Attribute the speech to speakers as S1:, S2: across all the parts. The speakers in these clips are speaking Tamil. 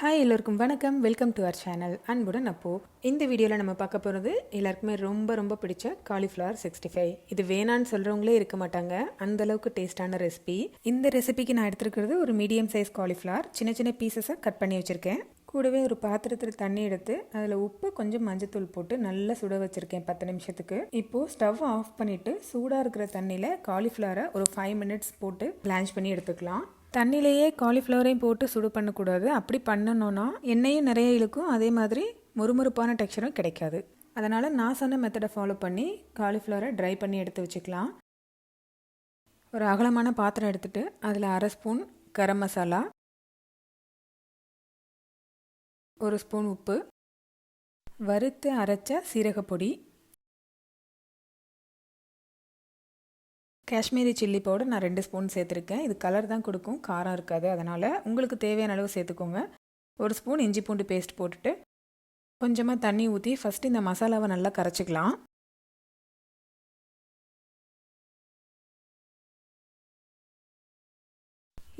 S1: ஹாய் எல்லோருக்கும் வணக்கம். வெல்கம் டு அவர் சேனல் அன்புடன் அப்போ இந்த வீடியோவில் நம்ம பார்க்க போகிறது எல்லாருக்குமே ரொம்ப ரொம்ப பிடிச்ச காலிஃப்ளவர் சிக்ஸ்டி ஃபைவ் இது வேணான்னு சொல்கிறவங்களே இருக்க மாட்டாங்க. அந்த அளவுக்கு டேஸ்டான ரெசிபி இந்த ரெசிபிக்கு நான் எடுத்துருக்கிறது ஒரு மீடியம் சைஸ் காலிஃப்ளவர் சின்ன சின்ன பீசஸாக கட் பண்ணி வச்சுருக்கேன். கூடவே ஒரு பாத்திரத்தில் தண்ணி எடுத்து அதில் உப்பு கொஞ்சம் மஞ்சத்தூள் போட்டு நல்லா சுட வச்சுருக்கேன் பத்து நிமிஷத்துக்கு. இப்போது ஸ்டவ் ஆஃப் பண்ணிவிட்டு சூடாக இருக்கிற தண்ணியில் காலிஃப்ளவரை ஒரு ஃபைவ் மினிட்ஸ் போட்டு பிளான்ச் பண்ணி எடுத்துக்கலாம். தண்ணியிலேயே காலிஃப்ளவரையும் போட்டு சுடு பண்ணக்கூடாது. அப்படி பண்ணணும்னா எண்ணெயும் நிறைய இழுக்கும். அதே மாதிரி முறுமுறுப்பான டெக்ஸ்டரும் கிடைக்காது. அதனால் நான் சொன்ன மெத்தடை ஃபாலோ பண்ணி காலிஃப்ளவரை ட்ரை பண்ணி எடுத்து வச்சுக்கலாம். ஒரு அகலமான பாத்திரம் எடுத்துகிட்டு அதில் அரை ஸ்பூன் கரம் மசாலா ஒரு ஸ்பூன் உப்பு வறுத்து அரைச்ச சீரகப்பொடி காஷ்மீரி சில்லி பவுடர் நான் ரெண்டு ஸ்பூன் சேர்த்துருக்கேன். இது கலர் தான் கொடுக்கும் காரம் இருக்காது. அதனால் உங்களுக்கு தேவையான அளவு சேர்த்துக்கோங்க. ஒரு ஸ்பூன் இஞ்சி பூண்டு பேஸ்ட் போட்டுட்டு கொஞ்சமாக தண்ணி ஊற்றி ஃபஸ்ட்டு இந்த மசாலாவை நல்லா கரைச்சிக்கலாம்.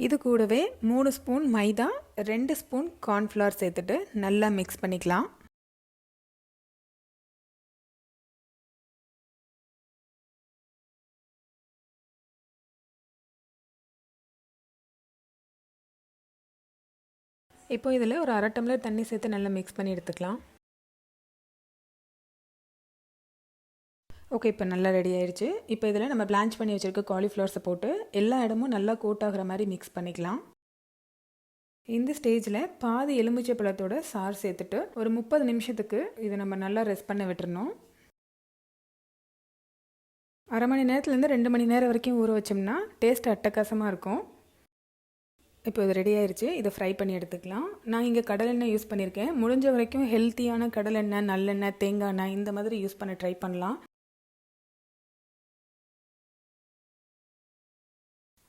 S1: இது கூடவே மூணு ஸ்பூன் மைதா ரெண்டு ஸ்பூன் கார்ன்ஃப்ளவர் சேர்த்துட்டு நல்லா மிக்ஸ் பண்ணிக்கலாம். இப்போ இதில் ஒரு அரை டம்ளர் தண்ணி சேர்த்து நல்லா மிக்ஸ் பண்ணி எடுத்துக்கலாம். ஓகே இப்போ நல்லா ரெடி ஆயிடுச்சு. இப்போ இதில் நம்ம பிளான்ச் பண்ணி வச்சுருக்க காலிஃப்ளவர்ஸை போட்டு எல்லா இடமும் நல்லா கோட் ஆகிற மாதிரி மிக்ஸ் பண்ணிக்கலாம். இந்த ஸ்டேஜில் பாதி எலுமிச்சை பழத்தோட சார் சேர்த்துட்டு ஒரு முப்பது நிமிஷத்துக்கு இதை நம்ம நல்லா ரெஸ்ட் பண்ண விட்டுறணும். அரை மணி நேரத்துலேருந்து ரெண்டு மணி நேரம் வரைக்கும் ஊற வச்சோம்னா டேஸ்ட் அட்டகாசமாக இருக்கும். இப்போ இது ரெடி ஆயிடுச்சு இதை ஃப்ரை பண்ணி எடுத்துக்கலாம். நான் இங்கே கடலெண்ணெய் யூஸ் பண்ணியிருக்கேன் முடிஞ்ச வரைக்கும் ஹெல்த்தியான கடலெண்ணெய் நல்லெண்ணெய் தேங்காய் எண்ணெய் இந்த மாதிரி யூஸ் பண்ண ட்ரை பண்ணலாம்.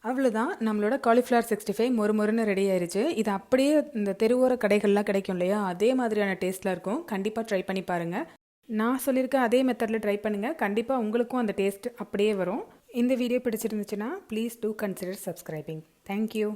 S1: அவ்வளோதான் நம்மளோட காலிஃப்ளவர் சிக்ஸ்டி ஃபைவ் மொறு மொறுன்னு ரெடி ஆயிடுச்சு இது அப்படியே இந்த தெருவோர கடைகள்லாம் கிடைக்கும் இல்லையா? அதே மாதிரியான டேஸ்ட்டில் இருக்கும். கண்டிப்பாக ட்ரை பண்ணி பாருங்கள் நான் சொல்லியிருக்க அதே மெத்தடில் ட்ரை பண்ணுங்கள் கண்டிப்பாக உங்களுக்கும் அந்த டேஸ்ட் அப்படியே வரும். இந்த வீடியோ பிடிச்சிருந்துச்சுன்னா please do consider subscribing thank you